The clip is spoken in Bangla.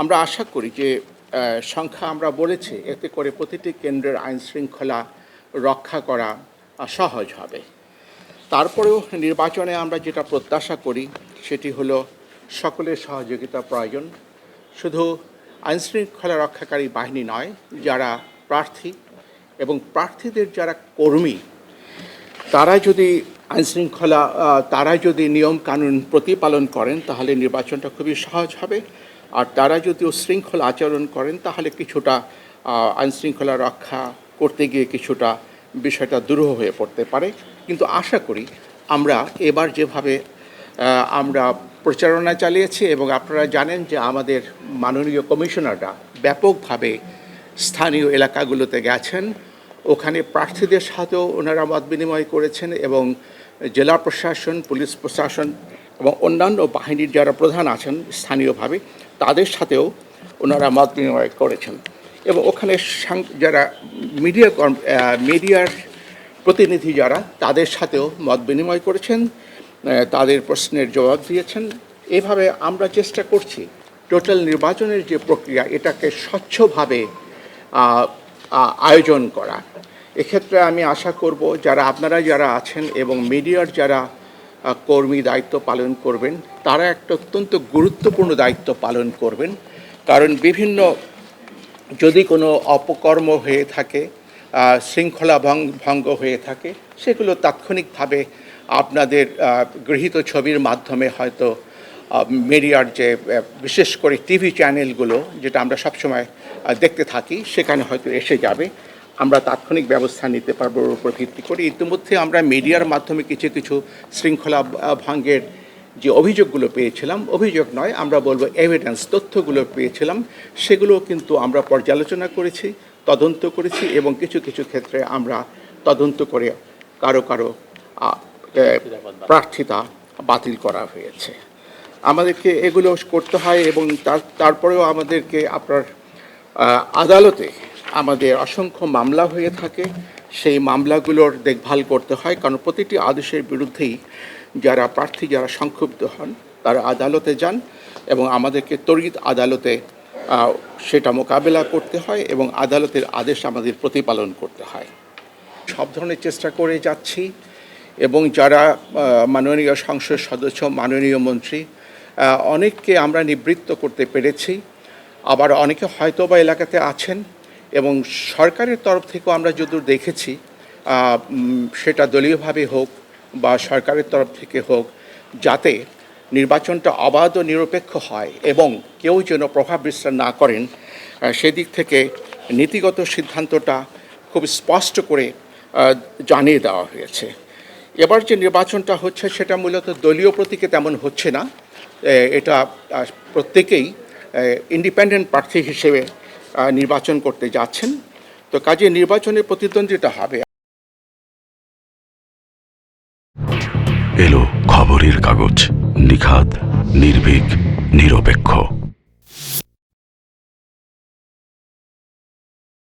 আমরা আশা করি যে সংখ্যা আমরা বলেছি, এতে করে প্রতিটি কেন্দ্রের আইন শৃঙ্খলা রক্ষা করা সহজ হবে। তারপরেও নির্বাচনে আমরা যেটা প্রত্যাশা করি, সেটি হলো সকলের সহযোগিতা প্রয়োজন। শুধু আইন শৃঙ্খলা রক্ষাকারী বাহিনী নয়, যারা প্রার্থী এবং প্রার্থীদের যারা কর্মী, তারা যদি আইন শৃঙ্খলা তারা যদি নিয়ম কানুন প্রতিপালন করেন, তাহলে নির্বাচনটা খুবই সহজ হবে। আর তারা যদি শৃঙ্খলা আচরণ করেন, তাহলে কিছুটা আইনশৃঙ্খলা রক্ষা করতে গিয়ে কিছুটা বিষয়টা দুরূহ হয়ে পড়তে পারে। কিন্তু আশা করি আমরা এবার যেভাবে আমরা প্রচারণা চালিয়েছি এবং আপনারা জানেন যে আমাদের মাননীয় কমিশনাররা ব্যাপকভাবে স্থানীয় এলাকাগুলোতে গেছেন। ওখানে প্রার্থীদের সাথেও ওনারা মত বিনিময় করেছেন এবং জেলা প্রশাসন, পুলিশ প্রশাসন এবং অন্যান্য বাহিনীর যারা প্রধান আছেন স্থানীয়ভাবে, তাদের সাথেও ওনারা মত বিনিময় করেছেন। এবং ওখানে যারা মিডিয়া মিডিয়ার প্রতিনিধি যারা, তাদের সাথেও মত বিনিময় করেছেন তাদের প্রশ্নের জবাব দিয়েছেন। এভাবে আমরা চেষ্টা করছি টোটাল নির্বাচনের যে প্রক্রিয়া, এটাকে স্বচ্ছভাবে আয়োজন করা। এক্ষেত্রে আমি আশা করব, যারা, আপনারা যারা আছেন এবং মিডিয়ার যারা কর্মী দায়িত্ব পালন করবেন, তারা একটা অত্যন্ত গুরুত্বপূর্ণ দায়িত্ব পালন করবেন। কারণ বিভিন্ন যদি কোনো অপকর্ম হয়ে থাকে শৃঙ্খলা ভঙ্গ ভঙ্গ হয়ে থাকে, সেগুলো তাৎক্ষণিকভাবে আপনাদের গৃহীত ছবির মাধ্যমে হয়তো মিডিয়ার যে বিশেষ করে টিভি চ্যানেলগুলো, যেটা আমরা সবসময় দেখতে থাকি, সেখানে হয়তো এসে যাবে। আমরা তাৎক্ষণিক ব্যবস্থা নিতে পারব ওর উপর ভিত্তি করে। ইতিমধ্যে আমরা মিডিয়ার মাধ্যমে কিছু কিছু শৃঙ্খলা ভাঙ্গের যে অভিযোগগুলো পেয়েছিলাম, অভিযোগ নয়, আমরা বলব এভিডেন্স তথ্যগুলো পেয়েছিলাম সেগুলো কিন্তু আমরা পর্যালোচনা করেছি, তদন্ত করেছি এবং কিছু কিছু ক্ষেত্রে আমরা তদন্ত করে কারও কারও প্রার্থিতা বাতিল করা হয়েছে। আমাদেরকে এগুলো করতে হয় এবং তার, তারপরেও আমাদেরকে আপনার আদালতে আমাদের অসংখ্য মামলা হয়ে থাকে, সেই মামলাগুলোর দেখভাল করতে হয়, কারণ প্রতিটি আদেশের বিরুদ্ধেই যারা প্রার্থী, যারা সংক্ষুব্ধ হন, তারা আদালতে যান এবং আমাদেরকে তড়িৎ আদালতে সেটা মোকাবেলা করতে হয় এবং আদালতের আদেশ আমাদের প্রতিপালন করতে হয়। সব ধরনের চেষ্টা করে যাচ্ছি এবং যারা মাননীয় সংসদ সদস্য, মাননীয় মন্ত্রী অনেককে আমরা নিবৃত্ত করতে পেরেছি। আবার অনেকে হয়তো বা এলাকাতে আছেন এবং সরকারের তরফ থেকেও আমরা যদুর দেখেছি সেটা দলীয়ভাবে হোক বা সরকারের তরফ থেকে হোক, যাতে নির্বাচনটা অবাধ ও নিরপেক্ষ হয় এবং কেউ যেন প্রভাব বিস্তার না করেন সেদিক থেকে নীতিগত সিদ্ধান্তটা খুব স্পষ্ট করে জানিয়ে দেওয়া হয়েছে। এবার যে নির্বাচনটা হচ্ছে সেটা মূলত দলীয় প্রতীকে তেমন হচ্ছে না। এটা প্রত্যেকেই ইন্ডিপেন্ডেন্ট প্রার্থী হিসেবে নির্বাচন করতে যাচ্ছেন। তো কাজে নির্বাচনের প্রতিদ্বন্দ্বিতা হবে। এলো খবরের কাগজ নিখাত নির্ভীক নিরপেক্ষ।